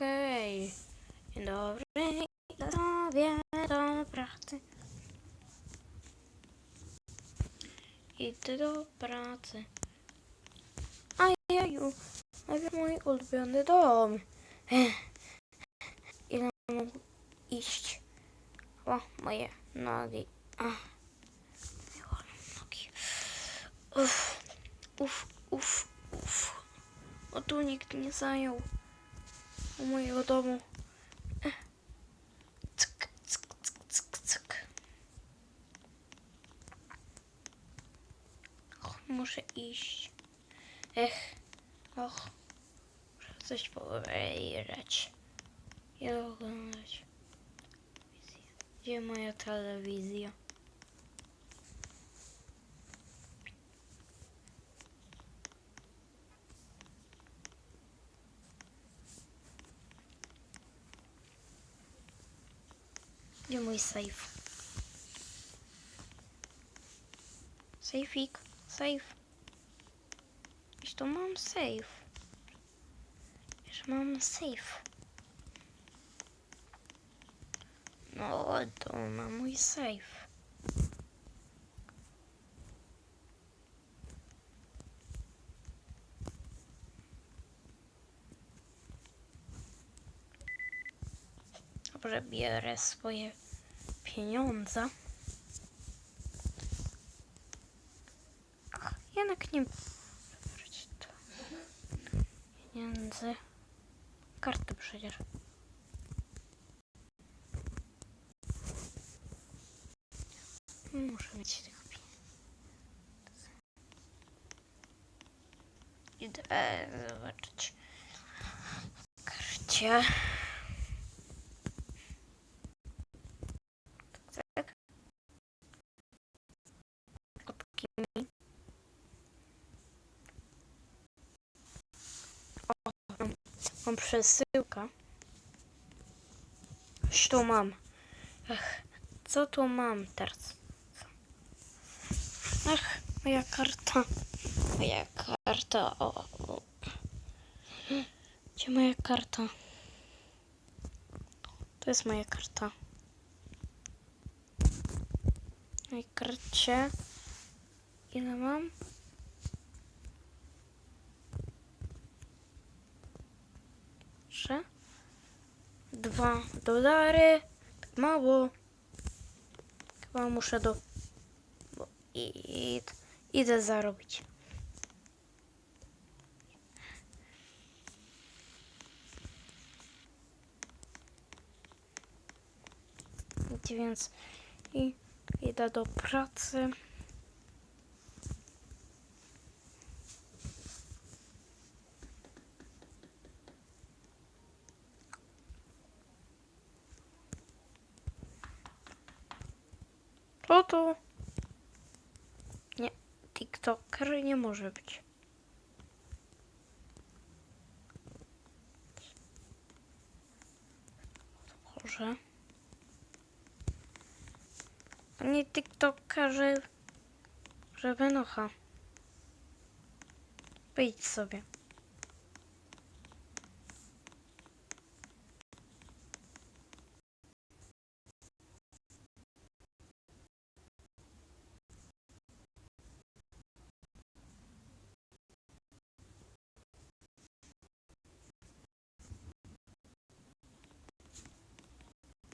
Okej. Dzień dobry. Idę sobie do pracy. Idę do pracy. Ajeju. Najpierw mój ulubiony dom. Ile mam iść? O, moje nogi. Ach. Nogi. Uff, uff, uff, uff. O tu nikt nie zajął. U mojego domu. Ech. Cyk, cyk, cyk, cyk, cyk. Och, muszę iść. Ech. Och. Muszę coś powiedzieć. I oglądać. Gdzie moja telewizja? Gdzie mój safe? Sejfik, safe. Już tu mam safe. Już mam safe. No, to na mój safe. Dobrze, bierę swoje pieniądze. Ach, jednak nie brać to. Pieniędzy. Karty przecież. Muszę mieć tych pieniędzy. Idę zobaczyć. Karcie. Mam, przesyłkę. Coś tu mam. Ech, co tu mam teraz? Co? Ach, moja karta. Moja karta. O, o. Gdzie moja karta? To jest moja karta. Mojej karcie. Ile mam? Dwa dolary. Tak mało. Chyba muszę do... Bo i, idę zarobić. Więc i idę do pracy. To? Nie, TikToker nie może być. Boże. Nie TikTokerzy, żeby nocha. Wyjdź sobie.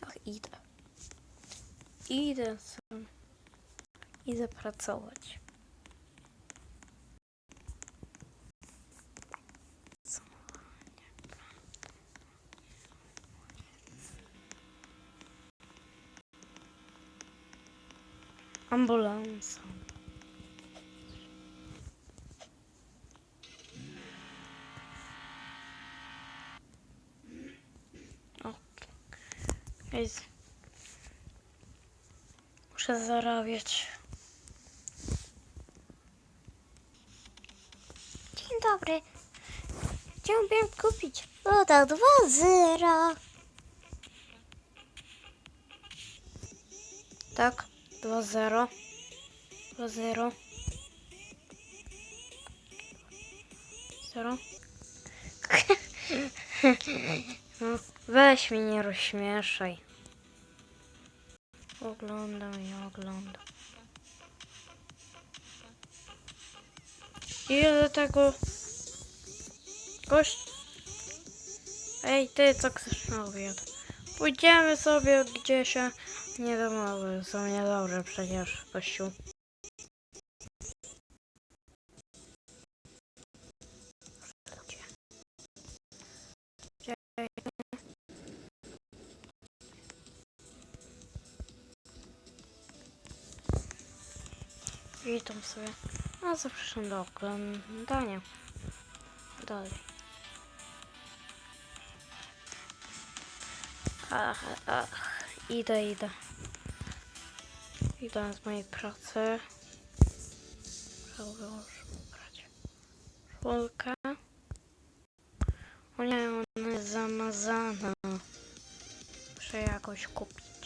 Ach, idę. Idę sobie. Idę pracować. Co? Ambulans. Jest. Muszę zarabiać. Dzień dobry. Chciałbym kupić woda 2.0. Tak, 2.0. 2.0. 0. Weź mnie nie rozśmieszaj. Oglądam i oglądam. Ile tego... Gość... Ej, ty, co chcesz na obiad? Pójdziemy sobie gdzieś, a nie domowy. Są niedobre przecież, gościu. Witam sobie. A zapraszam do oglądania. Dalej. Ach, ach, idę, idę. Idę z mojej pracy. Szulkę. O nie, ona jest zamazana. Muszę jakoś kupić.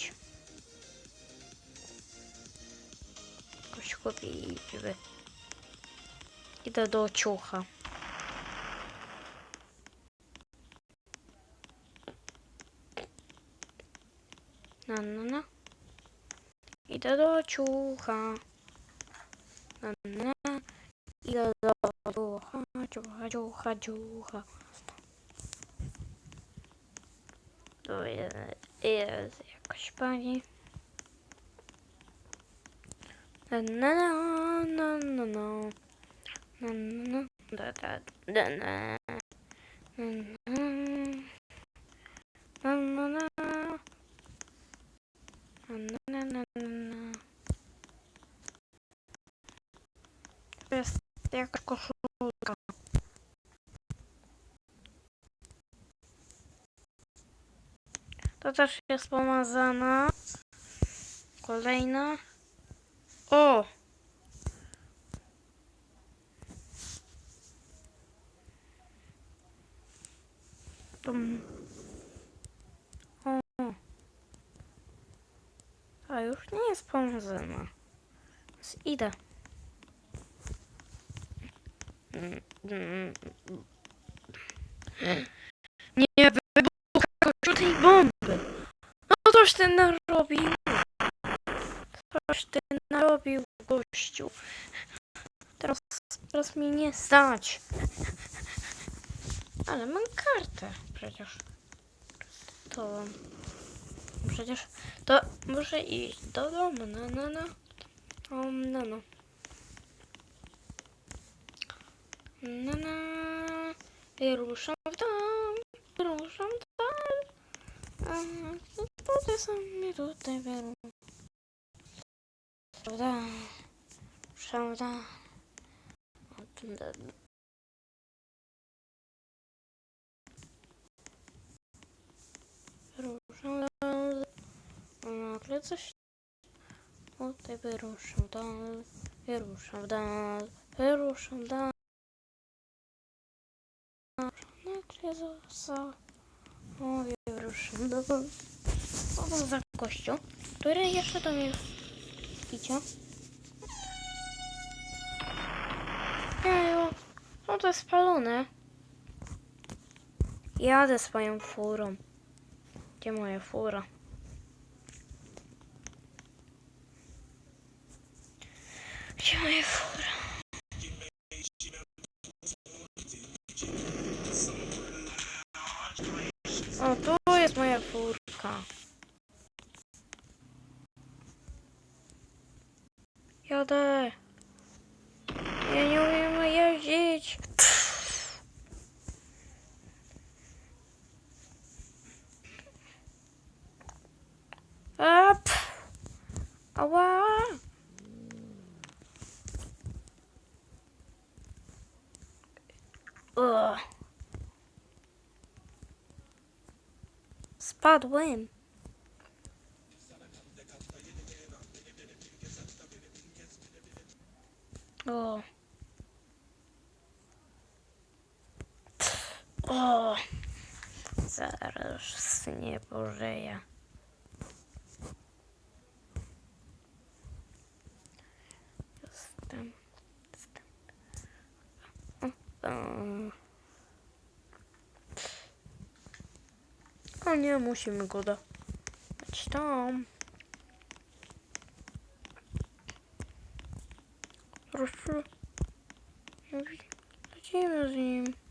Jakoś kupić. by- Idę do ciucha. No, no, no. Idę do ciucha. No, no. Idę do ciucha, ciucha, ciucha, ciucha. Tu jest, jest jakaś pani. No, no, jest jakaś koszulka. To też jest pomazana. Kolejna. O! Tum. O. A już nie jest pomazana. Więc idę. Nie wybucha tej bomby. No coś ty narobił. Coś ty narobił, gościu. Teraz, teraz mi nie stać. Ale mam kartę przecież. To... Przecież to muszę iść do domu, no, no, no. O, no, no. No, no. I ruszam w dom, ruszam w dom. A, tutaj sobie tutaj wyruszam. W dom, ruszam w dom. O, tu, da- Ruszam w dom. Nagle coś tutaj wyruszam dom, wyruszam dom, wyruszam dom. Nagle został. Wyruszam w dom. Co to za kościół? Który jeszcze do mnie idzie? Jeju, no to jest spalone. Jadę swoją furą. Gdzie moja fura? Gdzie moja fura? O, tu jest moja furka. Jadę. Ugh. Spadłem. O. O. Zaraz nie pożyję. O, nie, musimy go dać tam. Proszę. Lecimy z nim.